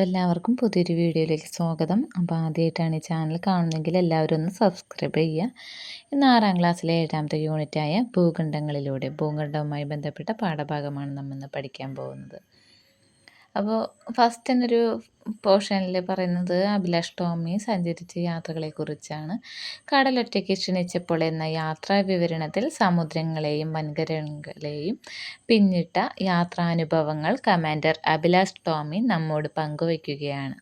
അപ്പോൾ എല്ലാവർക്കും പുതിയൊരു വീഡിയോയിലേക്ക് സ്വാഗതം. അപ്പോൾ ആദ്യമായിട്ടാണ് ഈ ചാനൽ കാണുന്നതെങ്കിൽ എല്ലാവരും ഒന്ന് സബ്സ്ക്രൈബ് ചെയ്യുക. ഇന്ന് ആറാം ക്ലാസ്സിലെ ഏഴാമത്തെ യൂണിറ്റായ ഭൂഖണ്ഡങ്ങളിലൂടെ ഭൂഖണ്ഡവുമായി ബന്ധപ്പെട്ട പാഠഭാഗമാണ് നമ്മൾ ഇന്ന് പഠിക്കാൻ പോകുന്നത്. അപ്പോൾ ഫസ്റ്റ് എന്നൊരു പോർഷനിൽ പറയുന്നത് അഭിലാഷ് ടോമി സഞ്ചരിച്ച യാത്രകളെക്കുറിച്ചാണ്. കടലൊറ്റയ്ക്ക് ക്ഷണിച്ചപ്പോൾ എന്ന യാത്രാ വിവരണത്തിൽ സമുദ്രങ്ങളെയും വൻകരകളെയും പിന്നിട്ട യാത്രാനുഭവങ്ങൾ കമാൻഡർ അഭിലാഷ് ടോമി നമ്മോട് പങ്കുവയ്ക്കുകയാണ്.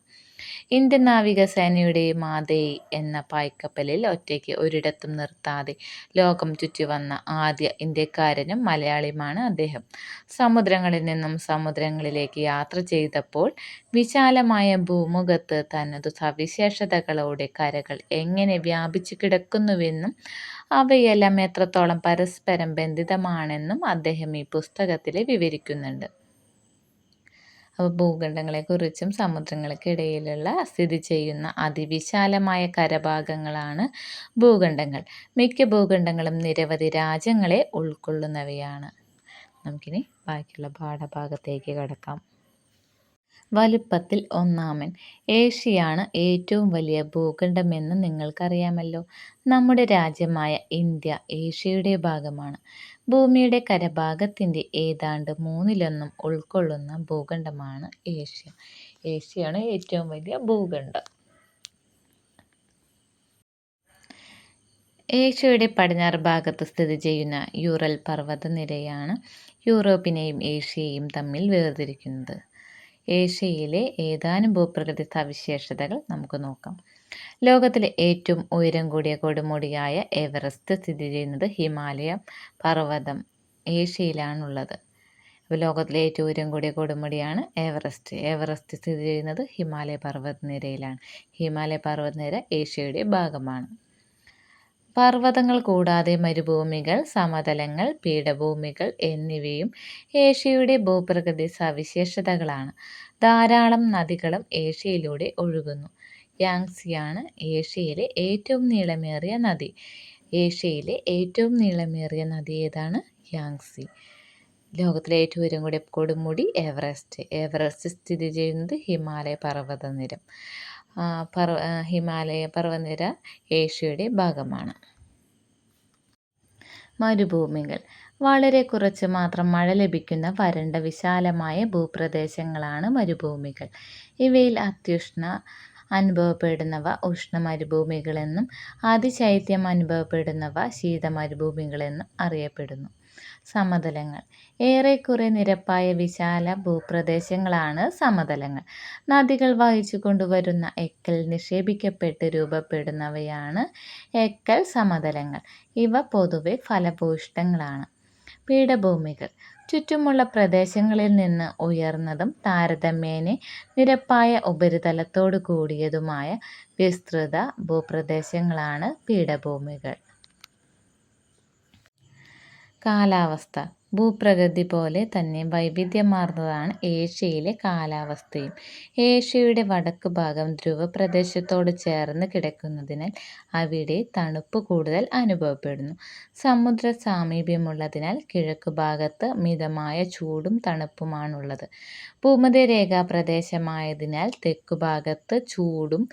ഇന്ത്യൻ നാവികസേനയുടെ മാതേ എന്ന പായ്ക്കപ്പലിൽ ഒറ്റയ്ക്ക് ഒരിടത്തും നിർത്താതെ ലോകം ചുറ്റി വന്ന ആദ്യ ഇന്ത്യക്കാരനും മലയാളിയുമാണ് അദ്ദേഹം. സമുദ്രങ്ങളിൽ നിന്നും സമുദ്രങ്ങളിലേക്ക് യാത്ര ചെയ്തപ്പോൾ വിശാലമായ ഭൂമുഖത്ത് തനതു സവിശേഷതകളോടെ കരകൾ എങ്ങനെ വ്യാപിച്ചു കിടക്കുന്നുവെന്നും അവയെല്ലാം എത്രത്തോളം പരസ്പരം ബന്ധിതമാണെന്നും അദ്ദേഹം ഈ പുസ്തകത്തിൽ വിവരിക്കുന്നുണ്ട്. അപ്പോൾ ഭൂഖണ്ഡങ്ങളെക്കുറിച്ചും സമുദ്രങ്ങൾക്കിടയിലുള്ള സ്ഥിതി ചെയ്യുന്ന അതിവിശാലമായ കരഭാഗങ്ങളാണ് ഭൂഖണ്ഡങ്ങൾ. മിക്ക ഭൂഖണ്ഡങ്ങളും നിരവധി രാജ്യങ്ങളെ ഉൾക്കൊള്ളുന്നവയാണ്. നമുക്കിനി ബാക്കിയുള്ള പാഠഭാഗത്തേക്ക് കടക്കാം. വലുപ്പത്തിൽ ഒന്നാമൻ. ഏഷ്യയാണ് ഏറ്റവും വലിയ ഭൂഖണ്ഡമെന്ന് നിങ്ങൾക്കറിയാമല്ലോ. നമ്മുടെ രാജ്യമായ ഇന്ത്യ ഏഷ്യയുടെ ഭാഗമാണ്. ഭൂമിയുടെ കരഭാഗത്തിന്റെ ഏതാണ്ട് മൂന്നിലൊന്നും ഉൾക്കൊള്ളുന്ന ഭൂഖണ്ഡമാണ് ഏഷ്യ. ഏഷ്യയാണ് ഏറ്റവും വലിയ ഭൂഖണ്ഡം. ഏഷ്യയുടെ പടിഞ്ഞാറ് ഭാഗത്ത് സ്ഥിതി ചെയ്യുന്ന യൂറൽ പർവതനിരയാണ് യൂറോപ്പിനെയും ഏഷ്യയെയും തമ്മിൽ വേർതിരിക്കുന്നത്. ഏഷ്യയിലെ ഏതാനും ഭൂപ്രകൃതി സവിശേഷതകൾ നമുക്ക് നോക്കാം. ലോകത്തിലെ ഏറ്റവും ഉയരം കൂടിയ കൊടുമുടിയായ എവറസ്റ്റ് സ്ഥിതി ചെയ്യുന്നത് ഹിമാലയ പർവതം ഏഷ്യയിലാണുള്ളത്. അപ്പോൾ ലോകത്തിലെ ഏറ്റവും ഉയരം കൂടിയ കൊടുമുടിയാണ് എവറസ്റ്റ്. എവറസ്റ്റ് സ്ഥിതി ചെയ്യുന്നത് ഹിമാലയ പർവതനിരയിലാണ്. ഹിമാലയ പർവതനിര ഏഷ്യയുടെ ഭാഗമാണ്. പർവതങ്ങൾ കൂടാതെ മരുഭൂമികൾ സമതലങ്ങൾ പീഠഭൂമികൾ എന്നിവയും ഏഷ്യയുടെ ഭൂപ്രകൃതി സവിശേഷതകളാണ്. ധാരാളം നദികളും ഏഷ്യയിലൂടെ ഒഴുകുന്നു. യാങ്സിയാണ് ഏഷ്യയിലെ ഏറ്റവും നീളമേറിയ നദി. ഏഷ്യയിലെ ഏറ്റവും നീളമേറിയ നദി ഏതാണ്? യാങ്സി. ലോകത്തിലെ ഏറ്റവും ഉയരം കൂടിയ കൊടുമുടി എവറസ്റ്റ്. എവറസ്റ്റ് സ്ഥിതി ചെയ്യുന്നത് ഹിമാലയ പർവതനിരം പർവ ഹിമാലയ പർവനിര ഏഷ്യയുടെ ഭാഗമാണ്. മരുഭൂമികൾ. വളരെ കുറച്ച് മാത്രം മഴ ലഭിക്കുന്ന വരണ്ട വിശാലമായ ഭൂപ്രദേശങ്ങളാണ് മരുഭൂമികൾ. ഇവയിൽ അത്യുഷ്ണ അനുഭവപ്പെടുന്നവ ഉഷ്ണ മരുഭൂമികളെന്നും അതിശൈത്യം അനുഭവപ്പെടുന്നവ ശീത മരുഭൂമികളെന്നും അറിയപ്പെടുന്നു. സമതലങ്ങൾ. ഏറെക്കുറെ നിരപ്പായ വിശാല ഭൂപ്രദേശങ്ങളാണ് സമതലങ്ങൾ. നദികൾ വഹിച്ചു കൊണ്ടുവരുന്ന എക്കൽ നിക്ഷേപിക്കപ്പെട്ട് രൂപപ്പെടുന്നവയാണ് എക്കൽ സമതലങ്ങൾ. ഇവ പൊതുവെ ഫലഭൂഷ്ടങ്ങളാണ് പീഠഭൂമികൾ. ചുറ്റുമുള്ള പ്രദേശങ്ങളിൽ നിന്ന് ഉയർന്നതും താരതമ്യേന നിരപ്പായ ഉപരിതലത്തോടു കൂടിയതുമായ വിസ്തൃത ഭൂപ്രദേശങ്ങളാണ് പീഠഭൂമികൾ. കാലാവസ്ഥ. ഭൂപ്രകൃതി പോലെ തന്നെ വൈവിധ്യമാർന്നതാണ് ഏഷ്യയിലെ കാലാവസ്ഥയും. ഏഷ്യയുടെ വടക്ക് ഭാഗം ധ്രുവപ്രദേശത്തോട് ചേർന്ന് കിടക്കുന്നതിനാൽ അവിടെ തണുപ്പ് കൂടുതൽ അനുഭവപ്പെടുന്നു. സമുദ്ര സാമീപ്യമുള്ളതിനാൽ കിഴക്ക് ഭാഗത്ത് മിതമായ ചൂടും തണുപ്പുമാണുള്ളത്. ഭൂമധ്യരേഖാ പ്രദേശമായതിനാൽ തെക്കുഭാഗത്ത് ചൂടും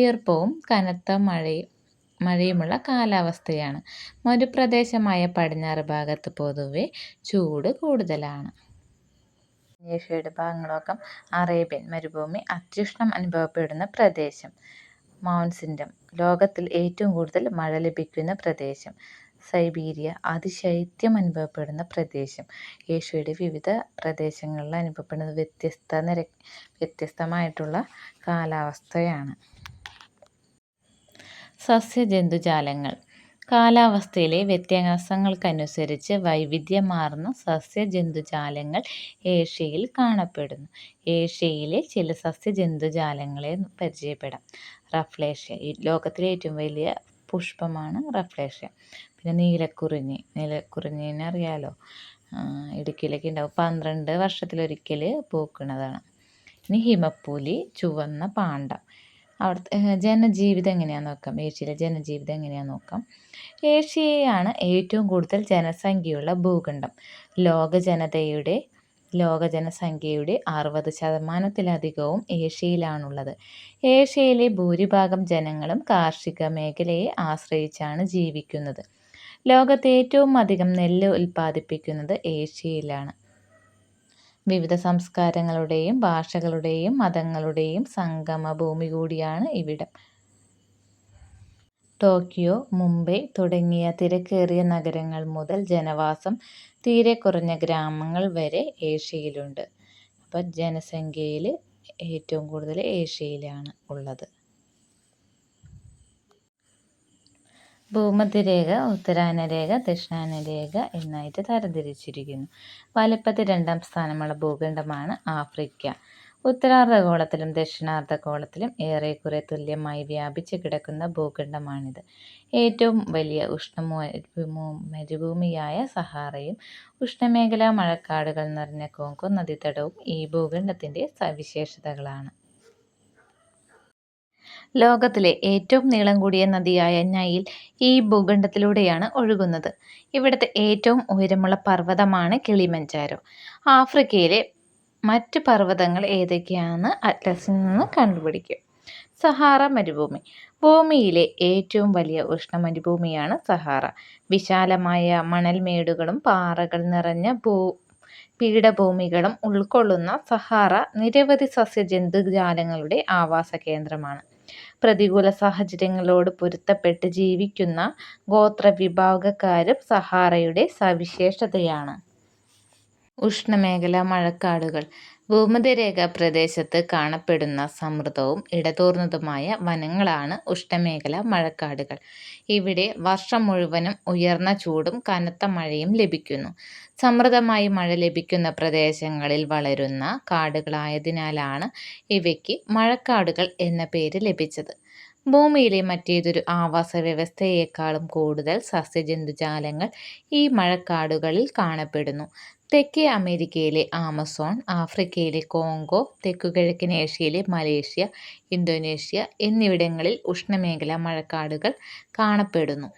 ഈർപ്പവും കനത്ത മഴയും മഴയുമുള്ള കാലാവസ്ഥയാണ്. മരുപ്രദേശമായ പടിഞ്ഞാറ് ഭാഗത്ത് പൊതുവെ ചൂട് കൂടുതലാണ്. ഏഷ്യയുടെ ഭാഗങ്ങളൊക്കെ അറേബ്യൻ മരുഭൂമി അത്യുഷ്ണം അനുഭവപ്പെടുന്ന പ്രദേശം. മൗൺസിൻഡം ലോകത്തിൽ ഏറ്റവും കൂടുതൽ മഴ ലഭിക്കുന്ന പ്രദേശം. സൈബീരിയ അതിശൈത്യം അനുഭവപ്പെടുന്ന പ്രദേശം. ഏഷ്യയുടെ വിവിധ പ്രദേശങ്ങളിൽ അനുഭവപ്പെടുന്ന വ്യത്യസ്ത നിര വ്യത്യസ്തമായിട്ടുള്ള കാലാവസ്ഥയാണ്. സസ്യജന്തുജാലങ്ങൾ. കാലാവസ്ഥയിലെ വ്യത്യാസങ്ങൾക്കനുസരിച്ച് വൈവിധ്യമാർന്ന സസ്യജന്തുജാലങ്ങൾ ഏഷ്യയിൽ കാണപ്പെടുന്നു. ഏഷ്യയിലെ ചില സസ്യജന്തുജാലങ്ങളെ പരിചയപ്പെടാം. റഫ്ലേഷ്യ. ലോകത്തിലെ ഏറ്റവും വലിയ പുഷ്പമാണ് റഫ്ലേഷ്യ. പിന്നെ നീലക്കുറിഞ്ഞി. നീലക്കുറിഞ്ഞിനെ അറിയാലോ? ഇടുക്കിയിലൊക്കെ ഉണ്ടാവും. പന്ത്രണ്ട് വർഷത്തിലൊരിക്കൽ പൂക്കുന്നതാണ്. ഇനി ഹിമപ്പൂലി ചുവന്ന പാണ്ട. അവിടുത്തെ ജനജീവിതം എങ്ങനെയാണെന്ന് നോക്കാം? ഏഷ്യയിലെ ജനജീവിതം എങ്ങനെയാണെന്ന് നോക്കാം? ഏഷ്യയാണ് ഏറ്റവും കൂടുതൽ ജനസംഖ്യയുള്ള ഭൂഖണ്ഡം. ലോക ജനതയുടെ ലോക ജനസംഖ്യയുടെ അറുപത് ശതമാനത്തിലധികവും ഏഷ്യയിലാണുള്ളത്. ഏഷ്യയിലെ ഭൂരിഭാഗം ജനങ്ങളും കാർഷിക മേഖലയെ ആശ്രയിച്ചാണ് ജീവിക്കുന്നത്. ലോകത്ത് ഏറ്റവും അധികം നെല്ല് ഉൽപ്പാദിപ്പിക്കുന്നത് ഏഷ്യയിലാണ്. വിവിധ സംസ്കാരങ്ങളുടെയും ഭാഷകളുടെയും മതങ്ങളുടെയും സംഗമ ഭൂമി കൂടിയാണ് ഇവിടം. ടോക്കിയോ മുംബൈ തുടങ്ങിയ തിരക്കേറിയ നഗരങ്ങൾ മുതൽ ജനവാസം തീരെ കുറഞ്ഞ ഗ്രാമങ്ങൾ വരെ ഏഷ്യയിലുണ്ട്. അപ്പം ജനസംഖ്യയിൽ ഏറ്റവും കൂടുതൽ ഏഷ്യയിലാണ് ഉള്ളത്. ഭൂമധ്യരേഖ ഉത്തരായനരേഖ ദക്ഷിണായനരേഖ എന്നായിട്ട് തരംതിരിച്ചിരിക്കുന്നു. വലിപ്പത്തിൽ രണ്ടാം സ്ഥാനമുള്ള ഭൂഖണ്ഡമാണ് ആഫ്രിക്ക. ഉത്തരാർദ്ധഗോളത്തിലും ദക്ഷിണാർദ്ധഗോളത്തിലും ഏറെക്കുറെ തുല്യമായി വ്യാപിച്ചു കിടക്കുന്ന ഭൂഖണ്ഡമാണിത്. ഏറ്റവും വലിയ ഉഷ്ണമോ മരുഭൂമിയായ സഹാറയും ഉഷ്ണമേഖലാ മഴക്കാടുകൾ നിറഞ്ഞ കോങ്കോ നദീതടവും ഈ ഭൂഖണ്ഡത്തിന്റെ സവിശേഷതകളാണ്. ലോകത്തിലെ ഏറ്റവും നീളം കൂടിയ നദിയായ നൈൽ ഈ ഭൂഖണ്ഡത്തിലൂടെയാണ് ഒഴുകുന്നത്. ഇവിടുത്തെ ഏറ്റവും ഉയരമുള്ള പർവതമാണ് കിളിമഞ്ചാരോ. ആഫ്രിക്കയിലെ മറ്റ് പർവതങ്ങൾ ഏതൊക്കെയാണെന്ന് അറ്റ്ലസിൽ നിന്ന് കണ്ടുപിടിക്കും. സഹാറ മരുഭൂമി. ഭൂമിയിലെ ഏറ്റവും വലിയ ഉഷ്ണമരുഭൂമിയാണ് സഹാറ. വിശാലമായ മണൽമേടുകളും പാറകൾ നിറഞ്ഞ ഭൂ പീഠഭൂമികളും ഉൾക്കൊള്ളുന്ന സഹാറ നിരവധി സസ്യജന്തുജാലങ്ങളുടെ ആവാസ കേന്ദ്രമാണ് പ്രതികൂല സാഹചര്യങ്ങളോട് പൊരുത്തപ്പെട്ട് ജീവിക്കുന്ന ഗോത്രവിഭാഗക്കാരും സഹാറയുടെ സവിശേഷതയാണ്. ഉഷ്ണമേഖലാ മഴക്കാടുകൾ. ഭൂമധ്യരേഖാ പ്രദേശത്ത് കാണപ്പെടുന്ന സമൃദ്ധവും ഇടതൂർന്നതുമായ വനങ്ങളാണ് ഉഷ്ണമേഖലാ മഴക്കാടുകൾ. ഇവിടെ വർഷം മുഴുവനും ഉയർന്ന ചൂടും കനത്ത മഴയും ലഭിക്കുന്നു. സമൃദ്ധമായി മഴ ലഭിക്കുന്ന പ്രദേശങ്ങളിൽ വളരുന്ന കാടുകളായതിനാലാണ് ഇവയ്ക്ക് മഴക്കാടുകൾ എന്ന പേര് ലഭിച്ചത്. ഭൂമിയിലെ മറ്റേതൊരു ആവാസ വ്യവസ്ഥയേക്കാളും കൂടുതൽ സസ്യജന്തുജാലങ്ങൾ ഈ മഴക്കാടുകളിൽ കാണപ്പെടുന്നു. തെക്കേ അമേരിക്കയിലെ ആമസോൺ ആഫ്രിക്കയിലെ കോങ്കോ തെക്കുകിഴക്കൻ ഏഷ്യയിലെ മലേഷ്യ ഇന്തോനേഷ്യ എന്നിവിടങ്ങളിൽ ഉഷ്ണമേഖലാ മഴക്കാടുകൾ കാണപ്പെടുന്നു.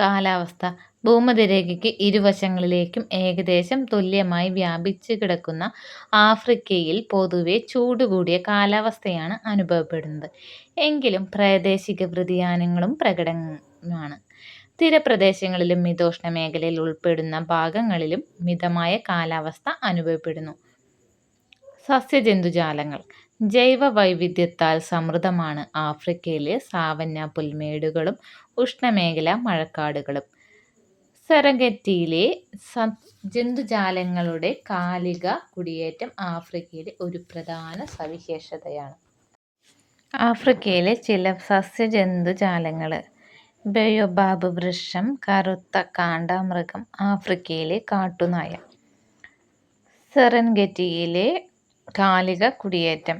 കാലാവസ്ഥ. ഭൂമധ്യരേഖയ്ക്ക് ഇരുവശങ്ങളിലേക്കും ഏകദേശം തുല്യമായി വ്യാപിച്ചു കിടക്കുന്ന ആഫ്രിക്കയിൽ പൊതുവെ ചൂടുകൂടിയ കാലാവസ്ഥയാണ് അനുഭവപ്പെടുന്നത്. എങ്കിലും പ്രാദേശിക വ്യതിയാനങ്ങളും പ്രകടമാണ്. തീരപ്രദേശങ്ങളിലും മിതോഷ്ണ മേഖലയിൽ ഉൾപ്പെടുന്ന ഭാഗങ്ങളിലും മിതമായ കാലാവസ്ഥ അനുഭവപ്പെടുന്നു. സസ്യജന്തുജാലങ്ങൾ ജൈവ വൈവിധ്യത്താൽ സമൃദ്ധമാണ് ആഫ്രിക്കയിലെ സാവന്ന പുൽമേടുകളും ഉഷ്ണമേഖല മഴക്കാടുകളും. സെറഗറ്റിയിലെ ജന്തുജാലങ്ങളുടെ കാലിക കുടിയേറ്റം ആഫ്രിക്കയിലെ ഒരു പ്രധാന സവിശേഷതയാണ്. ആഫ്രിക്കയിലെ ചില സസ്യജന്തുജാലങ്ങൾ ബയോബാബ് വൃക്ഷം കറുത്ത കാണ്ടാമൃഗം ആഫ്രിക്കയിലെ കാട്ടുനായ. സെറൻഗറ്റിയിലെ കാലിക കുടിയേറ്റം.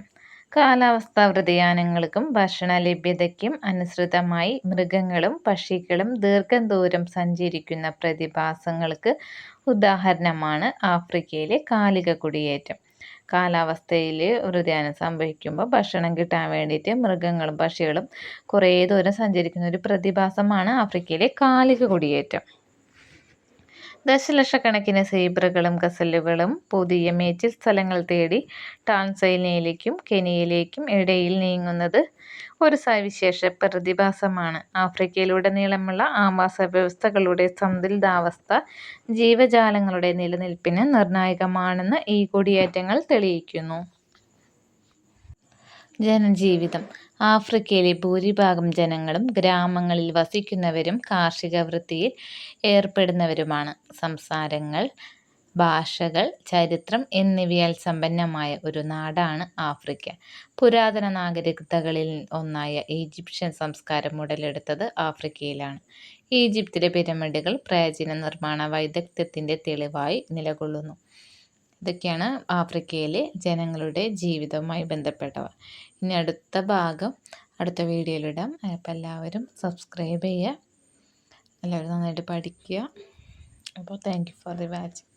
കാലാവസ്ഥാ വ്യതിയാനങ്ങൾക്കും ഭക്ഷണ ലഭ്യതയ്ക്കും അനുസൃതമായി മൃഗങ്ങളും പക്ഷികളും ദീർഘദൂരം സഞ്ചരിക്കുന്ന പ്രതിഭാസങ്ങൾക്ക് ഉദാഹരണമാണ് ആഫ്രിക്കയിലെ കാലിക കുടിയേറ്റം. കാലാവസ്ഥയിൽ വ്യതിയാനം സംഭവിക്കുമ്പോൾ ഭക്ഷണം കിട്ടാൻ വേണ്ടിയിട്ട് മൃഗങ്ങളും പക്ഷികളും കുറേ ദൂരം സഞ്ചരിക്കുന്ന ഒരു പ്രതിഭാസമാണ് ആഫ്രിക്കയിലെ കാലിക കുടിയേറ്റം. ദശലക്ഷക്കണക്കിന് സീബ്രകളും ഗസലുകളും പുതിയ മേച്ചിൽ സ്ഥലങ്ങൾ തേടി ടാൻസൈനയിലേക്കും കെനിയയിലേക്കും ഇടയിൽ നീങ്ങുന്നത് ഒരു സവിശേഷ പ്രതിഭാസമാണ്. ആഫ്രിക്കയിലുടനീളമുള്ള ആവാസ വ്യവസ്ഥകളുടെ സന്തുലിതാവസ്ഥ ജീവജാലങ്ങളുടെ നിലനിൽപ്പിന് നിർണായകമാണെന്ന് ഈ കുടിയേറ്റങ്ങൾ തെളിയിക്കുന്നു. ജനജീവിതം. ആഫ്രിക്കയിലെ ഭൂരിഭാഗം ജനങ്ങളും ഗ്രാമങ്ങളിൽ വസിക്കുന്നവരും കാർഷിക വൃത്തിയിൽ ഏർപ്പെടുന്നവരുമാണ്. സംസാരങ്ങൾ ഭാഷകൾ ചരിത്രം എന്നിവയാൽ സമ്പന്നമായ ഒരു നാടാണ് ആഫ്രിക്ക. പുരാതന നാഗരികതകളിൽ ഒന്നായ ഈജിപ്ഷ്യൻ സംസ്കാരം ഉടലെടുത്തത് ആഫ്രിക്കയിലാണ്. ഈജിപ്തിലെ പിരമിഡുകൾ പ്രാചീന നിർമ്മാണ വൈദഗ്ധ്യത്തിന്റെ തെളിവായി നിലകൊള്ളുന്നു. ഇതൊക്കെയാണ് ആഫ്രിക്കയിലെ ജനങ്ങളുടെ ജീവിതവുമായി ബന്ധപ്പെട്ടവ. ഇനി അടുത്ത ഭാഗം അടുത്ത വീഡിയോയിലിടാം അപ്പം എല്ലാവരും സബ്സ്ക്രൈബ് ചെയ്യുക. എല്ലാവരും നന്നായിട്ട് പഠിക്കുക. അപ്പോൾ thank you for the watching